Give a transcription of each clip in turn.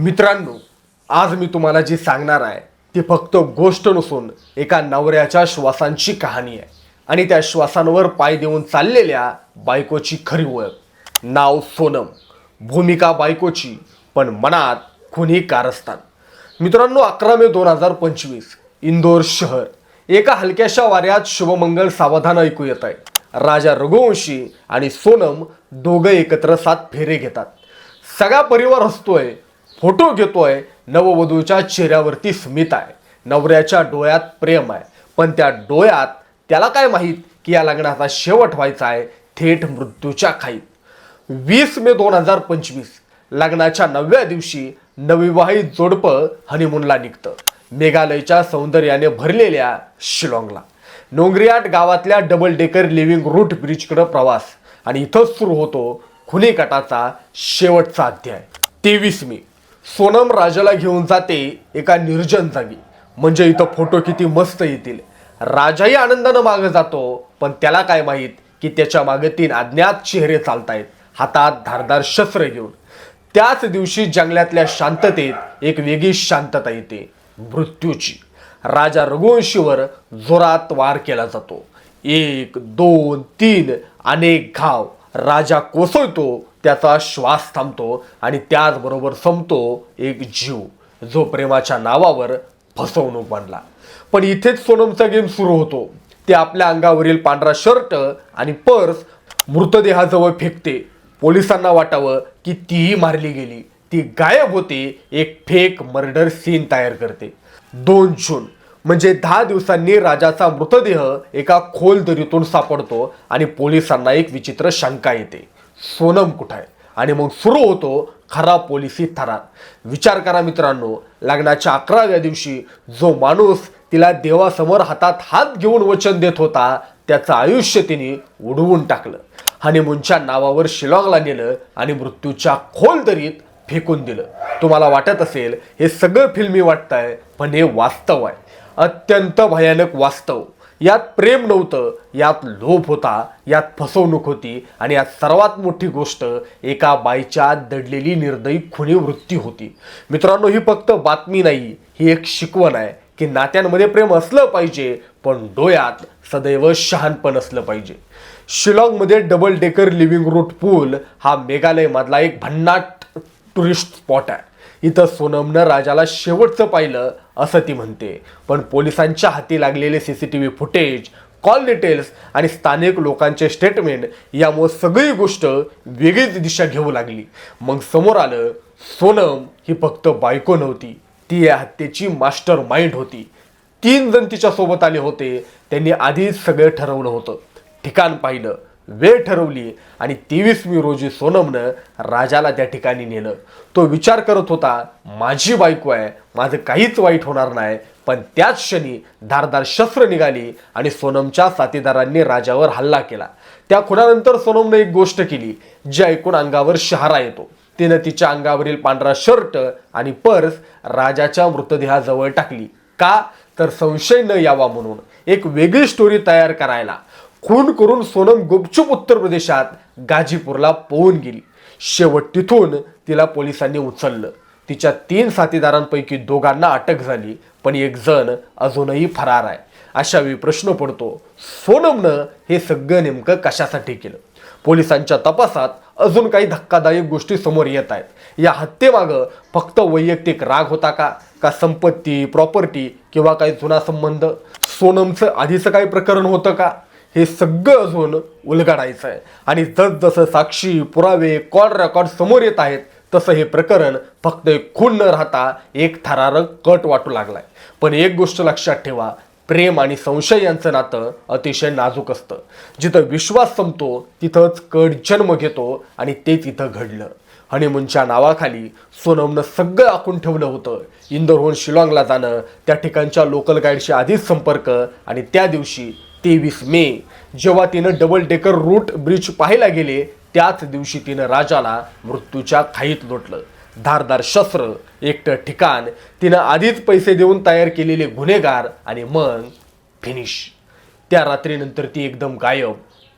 मित्रांनो आज मी तुम्हाला जी सांगणार आहे ती फक्त गोष्ट नसून एका नवऱ्याच्या श्वासांची कहाणी आहे. आणि त्या श्वासांवर पाय देऊन चाललेल्या बायकोची खरी ओळख. नाव सोनम. भूमिका बायकोची पण मनात खुनी कारस्थान. मित्रांनो अकरा मे दोन हजार पंचवीस इंदोर शहर. एका हलक्याशा वाऱ्यात शुभमंगल सावधान ऐकू येत आहे. राजा रघुवंशी आणि सोनम दोघं एकत्र सात फेरे घेतात. सगळा परिवार हसतोय फोटो घेतोय नववधूच्या चेहऱ्यावरती स्मित आहे. नवऱ्याच्या डोळ्यात प्रेम आहे. पण त्या डोळ्यात त्याला काय माहीत की या लग्नाचा शेवट व्हायचा आहे? थेट मृत्यूच्या खाईत. वीस मे दोन हजार पंचवीस लग्नाच्या नवव्या दिवशी नवविवाहित जोडपं हनीमूनला निघतं. मेघालयच्या सौंदर्याने भरलेल्या शिलाँगला. नोंगरियाट गावातल्या डबल डेकर लिव्हिंग रूट ब्रिजकडं प्रवास. आणि इथंच सुरू होतो खुनेकटाचा शेवटचा अध्याय. तेवीस मे सोनम राजाला घेऊन जाते एका निर्जन जागी म्हणजे इथं फोटो किती मस्त येतील. राजाही आनंदानं मागं जातो पण त्याला काय माहीत की त्याच्यामागे तीन अज्ञात चेहरे चालतायत हातात धारदार शस्त्र घेऊन. त्याच दिवशी जंगलातल्या शांततेत एक वेगळी शांतता येते मृत्यूची. राजा रघुवंशीवर जोरात वार केला जातो. एक दोन तीन अनेक घाव राजा कोसळतो त्याचा श्वास थांबतो आणि त्याचबरोबर संपतो एक जीव जो प्रेमाच्या नावावर फसवणूक बनला. पण इथेच सोनमचा गेम सुरू होतो. ते आपल्या अंगावरील पांढरा शर्ट आणि पर्स मृतदेहाजवळ फेकते. पोलिसांना वाटावं की तीही मारली गेली. ती गायब होते एक फेक मर्डर सीन तयार करते. दोन जून म्हणजे दहा दिवसांनी राजाचा मृतदेह एका खोल दरीतून सापडतो आणि पोलिसांना एक विचित्र शंका येते. सोनम कुठं आहे आणि मग सुरू होतो खरा पोलिसी थरार. विचार करा मित्रांनो लग्नाच्या अकराव्या दिवशी जो माणूस तिला देवासमोर हातात हात घेऊन वचन देत होता त्याचं आयुष्य तिने उडवून टाकलं. हनीमूनच्या नावावर शिलाँगला नेलं आणि मृत्यूच्या खोल दरीत फेकून दिलं. तुम्हाला वाटत असेल हे सगळं फिल्मी वाटतंय पण हे वास्तव आहे. अत्यंत भयानक वास्तव. यात प्रेम नव्हतं यात लोभ होता यात फसवणूक होती आणि यात सर्वात मोठी गोष्ट एका बाईच्या दडलेली निर्दयी खुनी वृत्ती होती. मित्रांनो ही फक्त बातमी नाही ही एक शिकवण आहे की नात्यांमध्ये प्रेम असलं पाहिजे पण डोळ्यात सदैव शहाणपण असलं पाहिजे. शिलाँगमध्ये डबल डेकर लिव्हिंग रूट पूल हा मेघालयमधला एक भन्नाट टुरिस्ट स्पॉट आहे. इथं सोनमनं राजाला शेवटचं पाहिलं असं ती म्हणते. पण पोलिसांच्या हाती लागलेले C C T V footage call details आणि स्थानिक लोकांचे स्टेटमेंट यामुळे सगळी गोष्ट वेगळीच दिशा घेऊ लागली. मग समोर आलं सोनम ही फक्त बायको नव्हती. ती या हत्येची मास्टर माइंड होती. तीन जण तिच्यासोबत आले होते. त्यांनी आधीच सगळं ठरवलं होतं. ठिकाण पाहिलं. वेळ ठरवली आणि तेवीस मी रोजी सोनमनं राजाला त्या ठिकाणी नेलं. तो विचार करत होता माझी बायको आहे माझं काहीच वाईट होणार नाही. पण त्याच क्षणी धारदार शस्त्र निघाली आणि सोनमच्या साथीदारांनी राजावर हल्ला केला. त्या खुनानंतर सोनमनं एक गोष्ट केली जी ऐकून अंगावर शहारा येतो. तिनं तिच्या अंगावरील पांढरा शर्ट आणि पर्स राजाच्या मृतदेहाजवळ टाकली. का? तर संशय न यावा म्हणून. एक वेगळी स्टोरी तयार करायला. खून करून सोनम गुपचूप उत्तर प्रदेशात गाझीपूरला पळून गेली. शेवट तिथून तिला पोलिसांनी उचललं. तिच्या तीन साथीदारांपैकी दोघांना अटक झाली पण एक जण अजूनही फरार आहे. अशा वेळी प्रश्न पडतो सोनमनं हे सगळं नेमकं कशासाठी केलं? पोलिसांच्या तपासात अजून काही धक्कादायक गोष्टी समोर येत आहेत. या हत्येमागं फक्त वैयक्तिक राग होता का? का संपत्ती प्रॉपर्टी किंवा काही जुना संबंध? सोनमचं आधीचं काही प्रकरण होतं का? हे सगळं अजून उलगडायचं आहे आणि जसजसं साक्षी पुरावे कॉल रेकॉर्ड समोर येत आहेत तसं हे प्रकरण फक्त एक खून न राहता एक थरारक कट वाटू लागलाय. पण एक गोष्ट लक्षात ठेवा प्रेम आणि संशय यांचं नातं अतिशय नाजूक असतं. जिथं विश्वास संपतो तिथंच कट जन्म घेतो आणि तेच इथं घडलं. हनीमूनच्या नावाखाली सोनमनं सगळं आखून ठेवलं होतं. इंदोरहून शिलाँगला जाणं त्या ठिकाणच्या लोकल गाईडशी आधीच संपर्क आणि त्या दिवशी तेवीस मे. जेव्हा तिनं डबल डेकर रूट ब्रिज पाहायला गेले त्याच दिवशी तिनं राजाला मृत्यूच्या खाईत लोटलं. धारदार शस्त्र एकटं ठिकाण तिनं आधीच पैसे देऊन तयार केलेले गुन्हेगार आणि मग फिनिश त्या रात्रीनंतर ती एकदम गायब.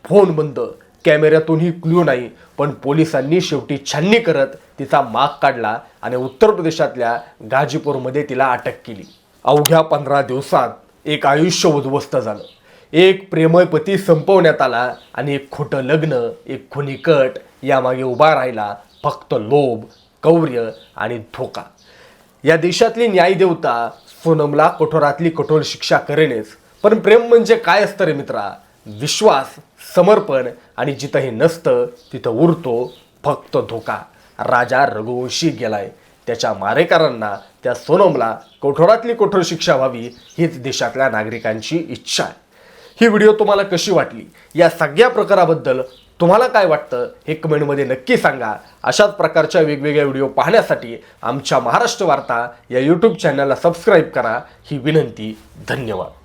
फोन बंद. कॅमेऱ्यातूनही क्ल्यू नाही. पण पोलिसांनी शेवटी छाननी करत तिचा माग काढला आणि उत्तर प्रदेशातल्या गाजीपूरमध्ये तिला अटक केली. अवघ्या पंधरा दिवसात एक आयुष्य उद्ध्वस्त झालं. एक प्रेमळ पती संपवण्यात आला आणि एक खोटं लग्न एक खुनी कट यामागे उभा राहिला फक्त लोभ कौर्य आणि धोका. या देशातली न्यायदेवता सोनमला कठोरातली कठोर शिक्षा करेनच. पण प्रेम म्हणजे काय असतं रे मित्रा? विश्वास समर्पण आणि जिथंही नसतं तिथं उरतो फक्त धोका. राजा रघुवंशी गेलाय. त्याच्या मारेकरांना त्या सोनमला कठोरातली कठोर शिक्षा व्हावी हीच देशातल्या नागरिकांची इच्छा आहे. ही व्हिडिओ तुम्हाला कशी वाटली? या सगळ्या प्रकाराबद्दल तुम्हाला काय वाटतं? हे कमेंटमध्ये नक्की सांगा. अशाच प्रकारच्या वेगवेगळ्या व्हिडिओ पाहण्यासाठी आमच्या महाराष्ट्र वार्ता या यूट्यूब चॅनलला सबस्क्राईब करा. ही विनंती. धन्यवाद.